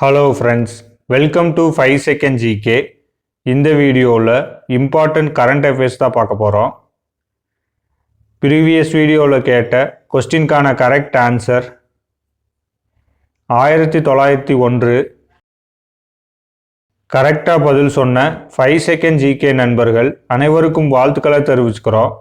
Hello friends welcome to five second GK இந்த வீடியோவில் important current affairs தான் பார்க்க போகிறோம் ப்ரீவியஸ் வீடியோவில் கேட்ட கொஸ்டின்கான கரெக்ட் ஆன்சர் ஆயிரத்தி தொள்ளாயிரத்தி ஒன்று. கரெக்டாக பதில் சொன்ன ஃபைவ் செகண்ட் ஜிகே நண்பர்கள் அனைவருக்கும் வாழ்த்துக்களை தெரிவிச்சுக்கிறோம்.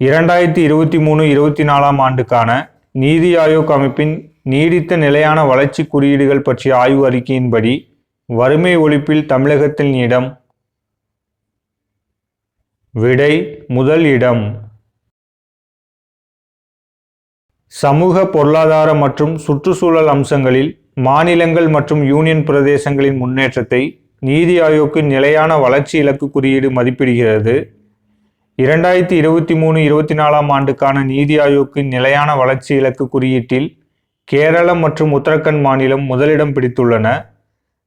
இரண்டாயிரத்தி இருபத்தி மூணு இருபத்தி நாலாம் ஆண்டுக்கான நீதி ஆயோக் அமைப்பின் நீடித்த நிலையான வளர்ச்சி குறியீடுகள் பற்றிய ஆய்வு அறிக்கையின்படி வறுமை ஒழிப்பில் தமிழகத்தின் இடம் விடை முதல் இடம். சமூக பொருளாதார மற்றும் சுற்றுச்சூழல் அம்சங்களில் மாநிலங்கள் மற்றும் யூனியன் பிரதேசங்களின் முன்னேற்றத்தை நீதி ஆயோக்கின் நிலையான வளர்ச்சி இலக்கு குறியீடு மதிப்பிடுகிறது. இரண்டாயிரத்தி இருபத்தி மூணு இருபத்தி நாலாம் ஆண்டுக்கான நீதி ஆயோக்கின் நிலையான வளர்ச்சி இலக்கு குறியீட்டில் கேரளம் மற்றும் உத்தரகண்ட் மாநிலம் முதலிடம் பிடித்துள்ளன.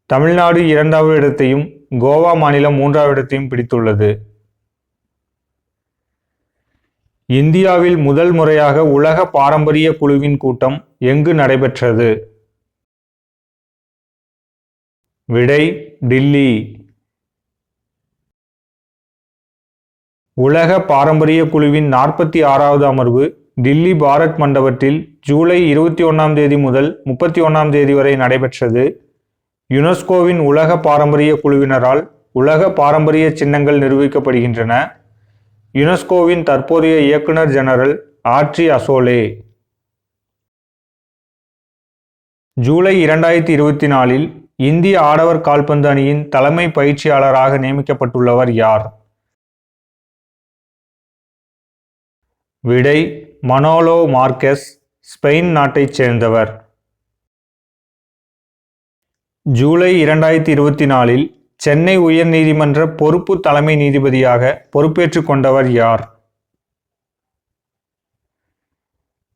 தமிழ்நாடு இரண்டாவது இடத்தையும் கோவா மாநிலம் மூன்றாவது இடத்தையும் பிடித்துள்ளது. இந்தியாவில் முதல் முறையாக உலக பாரம்பரிய குழுவின் கூட்டம் எங்கு நடைபெற்றது? விடை டில்லி. உலக பாரம்பரிய குழுவின் நாற்பத்தி ஆறாவது அமர்வு டில்லி பாரத் மண்டபத்தில் ஜூலை இருபத்தி ஒன்றாம் தேதி முதல் முப்பத்தி ஒன்றாம் தேதி வரை நடைபெற்றது. யுனெஸ்கோவின் உலக பாரம்பரிய குழுவினரால் உலக பாரம்பரிய சின்னங்கள் நிரூபிக்கப்படுகின்றன. யுனெஸ்கோவின் தற்போதைய இயக்குனர் ஜெனரல் ஆட்ரி அசோலே. ஜூலை இரண்டாயிரத்தி இருபத்தி நாலில் இந்திய ஆடவர் கால்பந்து அணியின் தலைமை பயிற்சியாளராக நியமிக்கப்பட்டுள்ளவர் யார்? விடை மனோலோ மார்க்கெஸ் ஸ்பெயின் நாட்டைச் சேர்ந்தவர். ஜூலை இரண்டாயிரத்தி இருபத்தி நாலில் சென்னை உயர்நீதிமன்ற பொறுப்பு தலைமை நீதிபதியாக பொறுப்பேற்றுக் கொண்டவர் யார்?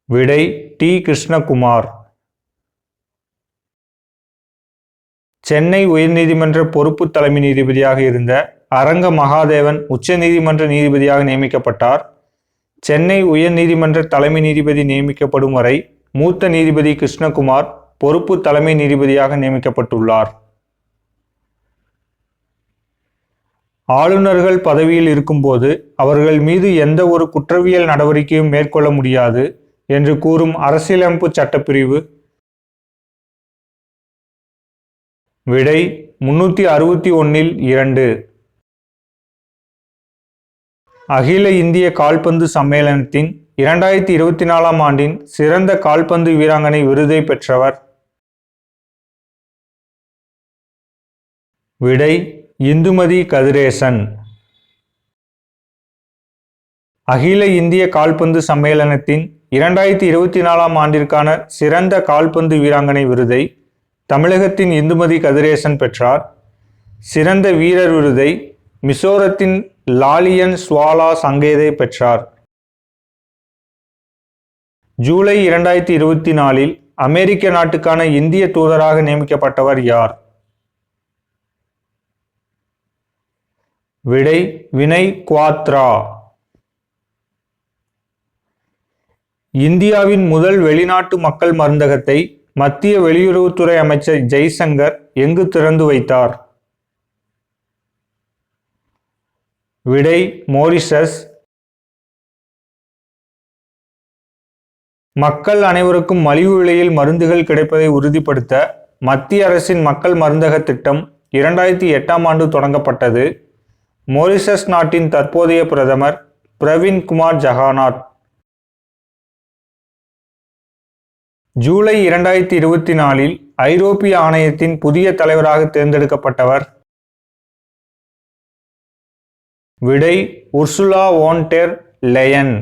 விடை டி. கிருஷ்ணகுமார். சென்னை உயர்நீதிமன்ற பொறுப்பு தலைமை நீதிபதியாக இருந்த அரங்க மகாதேவன் உச்சநீதிமன்ற நீதிபதியாக நியமிக்கப்பட்டார். சென்னை உயர்நீதிமன்ற தலைமை நீதிபதி நியமிக்கப்படும் வரை மூத்த நீதிபதி கிருஷ்ணகுமார் பொறுப்பு தலைமை நீதிபதியாக நியமிக்கப்பட்டுள்ளார். ஆளுநர்கள் பதவியில் இருக்கும்போது அவர்கள் மீது எந்த ஒரு குற்றவியல் நடவடிக்கையும் மேற்கொள்ள முடியாது என்று கூறும் அரசியலமைப்பு சட்டப்பிரிவு. விடை முன்னூற்றி அறுபத்தி ஒன்னில் இரண்டு. அகில இந்திய கால்பந்து சம்மேளனத்தின் இரண்டாயிரத்தி இருபத்தி நாலாம் ஆண்டின் சிறந்த கால்பந்து வீராங்கனை விருதை பெற்றவர். விடை இந்துமதி கதிரேசன். அகில இந்திய கால்பந்து சம்மேளனத்தின் இரண்டாயிரத்தி இருபத்தி நாலாம் ஆண்டிற்கான சிறந்த கால்பந்து வீராங்கனை விருதை தமிழகத்தின் இந்துமதி கதிரேசன் பெற்றார். சிறந்த வீரர் விருதை மிசோரத்தின் லாலியன் ஸ்வாலா சங்கேதை பெற்றார். ஜூலை இரண்டாயிரத்தி இருபத்தி நாலில் அமெரிக்க நாட்டுக்கான இந்திய தூதராக நியமிக்கப்பட்டவர் யார்? விடை வினய் குவாத்ரா. இந்தியாவின் முதல் வெளிநாட்டு மக்கள் மருந்தகத்தை மத்திய வெளியுறவுத்துறை அமைச்சர் ஜெய்சங்கர் எங்கு திறந்து வைத்தார்? விடை மோரிஷஸ். மக்கள் அனைவருக்கும் மலிவு விலையில் மருந்துகள் கிடைப்பதை உறுதிப்படுத்த மத்திய அரசின் மக்கள் மருந்தக திட்டம் இரண்டாயிரத்தி எட்டாம் ஆண்டு தொடங்கப்பட்டது. மொரிஷஸ் நாட்டின் தற்போதைய பிரதமர் பிரவீன் குமார் ஜஹானாத் ஜூலை இரண்டாயிரத்தி இருபத்தி நாலில் ஐரோப்பிய ஆணையத்தின் புதிய தலைவராக தேர்ந்தெடுக்கப்பட்டவர் விடை உர்சுலா ஓன்டெர் லெயன்.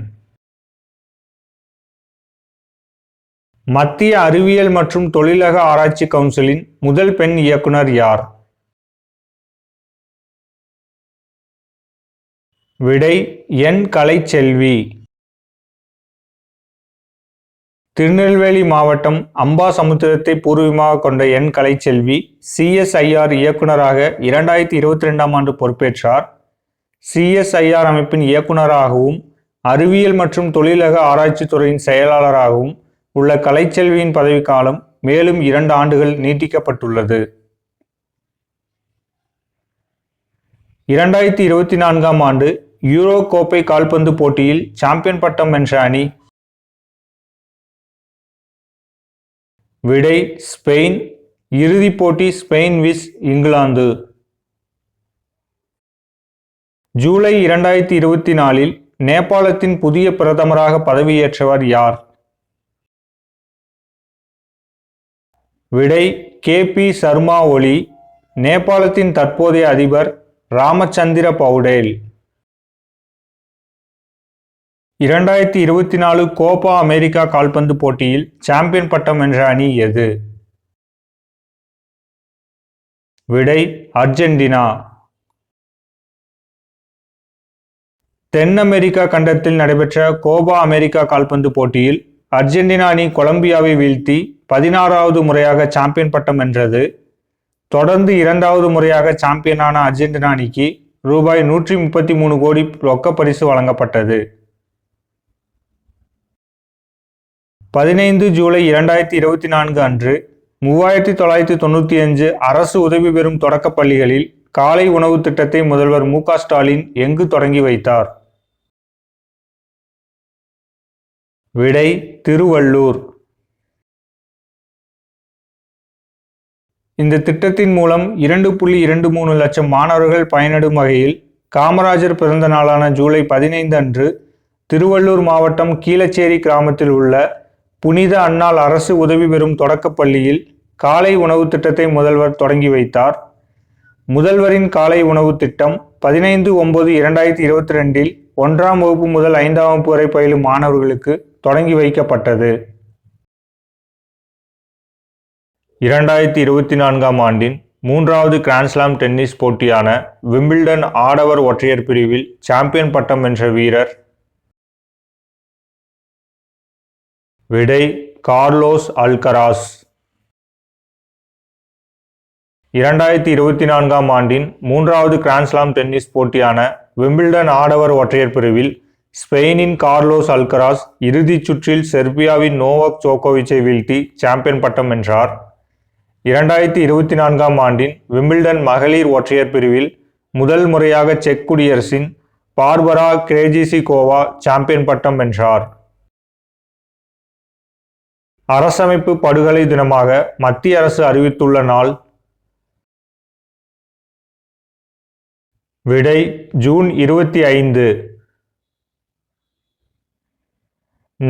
மத்திய அறிவியல் மற்றும் தொழிலக ஆராய்ச்சி கவுன்சிலின் முதல் பெண் இயக்குனர் யார்? விடை என் கலைச்செல்வி. திருநெல்வேலி மாவட்டம் அம்பா சமுத்திரத்தை பூர்வீகமாக கொண்ட என் கலைச்செல்வி சிஎஸ்ஐஆர் இயக்குனராக இரண்டாயிரத்தி இருபத்தி ரெண்டாம் ஆண்டு பொறுப்பேற்றார். சிஎஸ்ஐஆர் அமைப்பின் இயக்குனராகவும் அறிவியல் மற்றும் தொழிலக ஆராய்ச்சி துறையின் செயலாளராகவும் உள்ள கலைச்செல்வியின் பதவிக்காலம் மேலும் இரண்டு ஆண்டுகள் நீட்டிக்கப்பட்டுள்ளது. இரண்டாயிரத்தி இருபத்தி நான்காம் ஆண்டு யூரோ கோப்பை கால்பந்து போட்டியில் சாம்பியன் பட்டம் வென்ற அணி விடை ஸ்பெயின் இறுதிப் போட்டி ஸ்பெயின் விஸ் இங்கிலாந்து. ஜூலை இரண்டாயிரத்தி இருபத்தி நாலில் நேபாளத்தின் புதிய பிரதமராக பதவியேற்றவர் யார்? விடை கே. பி. சர்மா ஒலி நேபாளத்தின் தற்போதைய அதிபர் ராமச்சந்திர பவுடேல். இரண்டாயிரத்தி இருபத்தி நாலு கோபா அமெரிக்கா கால்பந்து போட்டியில் சாம்பியன் பட்டம் வென்ற அணி எது? விடை அர்ஜென்டினா. தென் அமெரிக்கா கண்டத்தில் நடைபெற்ற கோபா அமெரிக்கா கால்பந்து போட்டியில் அர்ஜென்டினா அணி கொலம்பியாவை வீழ்த்தி பதினாறாவது முறையாக சாம்பியன் பட்டம் வென்றது. தொடர்ந்து இரண்டாவது முறையாக சாம்பியனான அர்ஜென்டினா அணிக்கு ரூபாய் நூற்றி முப்பத்தி மூணு கோடி ரொக்க பரிசு வழங்கப்பட்டது. பதினைந்து ஜூலை இரண்டாயிரத்தி இருபத்தி நான்கு அன்று மூவாயிரத்தி தொள்ளாயிரத்தி தொண்ணூற்றி அஞ்சு அரசு உதவி பெறும் தொடக்கப் பள்ளிகளில் காலை உணவு திட்டத்தை முதல்வர் மு ஸ்டாலின் எங்கு தொடங்கி வைத்தார்? விடை திருவள்ளூர். இந்த திட்டத்தின் மூலம் இரண்டு புள்ளி இரண்டு மூணு லட்சம் மாணவர்கள் பயனடும் வகையில் காமராஜர் பிறந்த நாளான ஜூலை பதினைந்து அன்று திருவள்ளூர் மாவட்டம் கீழச்சேரி கிராமத்தில் உள்ள புனித அன்னாள் அரசு உதவி பெறும் தொடக்கப்பள்ளியில் காலை உணவு திட்டத்தை முதல்வர் தொடங்கி வைத்தார். முதல்வரின் காலை உணவு திட்டம் பதினைந்து ஒன்பது இரண்டாயிரத்தி இருபத்தி ரெண்டில் ஒன்றாம் வகுப்பு முதல் ஐந்தாம் வகுப்பு வரை பயிலும் மாணவர்களுக்கு தொடங்கி வைக்கப்பட்டது. இரண்டாயிரத்தி இருபத்தி நான்காம் ஆண்டின் மூன்றாவது கிராண்ட்ஸ்லாம் டென்னிஸ் போட்டியான விம்பிள்டன் ஆடவர் ஒற்றையர் பிரிவில் சாம்பியன் பட்டம் வென்ற வீரர் விடை கார்லோஸ் அல்கராஸ். இரண்டாயிரத்தி இருபத்தி நான்காம் ஆண்டின் மூன்றாவது கிராண்ட்ஸ்லாம் டென்னிஸ் போட்டியான விம்பிள்டன் ஆடவர் ஒற்றையர் பிரிவில் ஸ்பெயினின் கார்லோஸ் அல்கராஸ் இறுதிச் சுற்றில் செர்பியாவின் நோவக் ஜோகோவிச்சை வீழ்த்தி சாம்பியன் பட்டம் வென்றார். இரண்டாயிரத்தி இருபத்தி நான்காம் ஆண்டின் விம்பிள்டன் மகளிர் ஒற்றையர் பிரிவில் முதல் முறையாக செக் குடியரசின் பார்பரா கிரேஜிசிகோவா சாம்பியன் பட்டம் வென்றார். அரசமைப்பு படுகொலை தினமாக மத்திய அரசு அறிவித்துள்ள நாள் விடை ஜூன் இருபத்தி ஐந்து.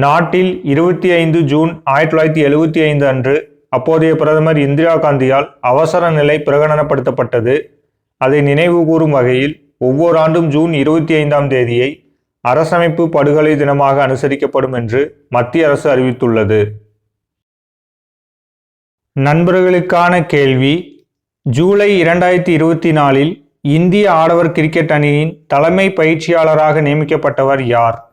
நாட்டில் இருபத்தி ஐந்து ஜூன் ஆயிரத்தி தொள்ளாயிரத்தி எழுபத்தி ஐந்து அன்று அப்போதைய பிரதமர் இந்திரா காந்தியால் அவசர நிலை பிரகடனப்படுத்தப்பட்டது. அதை நினைவு கூறும் வகையில் ஒவ்வொரு ஆண்டும் ஜூன் இருபத்தி ஐந்தாம் தேதியை அரசமைப்பு படுகொலை தினமாக அனுசரிக்கப்படும் என்று மத்திய அரசு அறிவித்துள்ளது. நண்பர்களுக்கான கேள்வி ஜூலை இரண்டாயிரத்தி இருபத்தி நாலில் இந்திய ஆடவர் கிரிக்கெட் அணியின் தலைமை பயிற்சியாளராக நியமிக்கப்பட்டவர் யார்?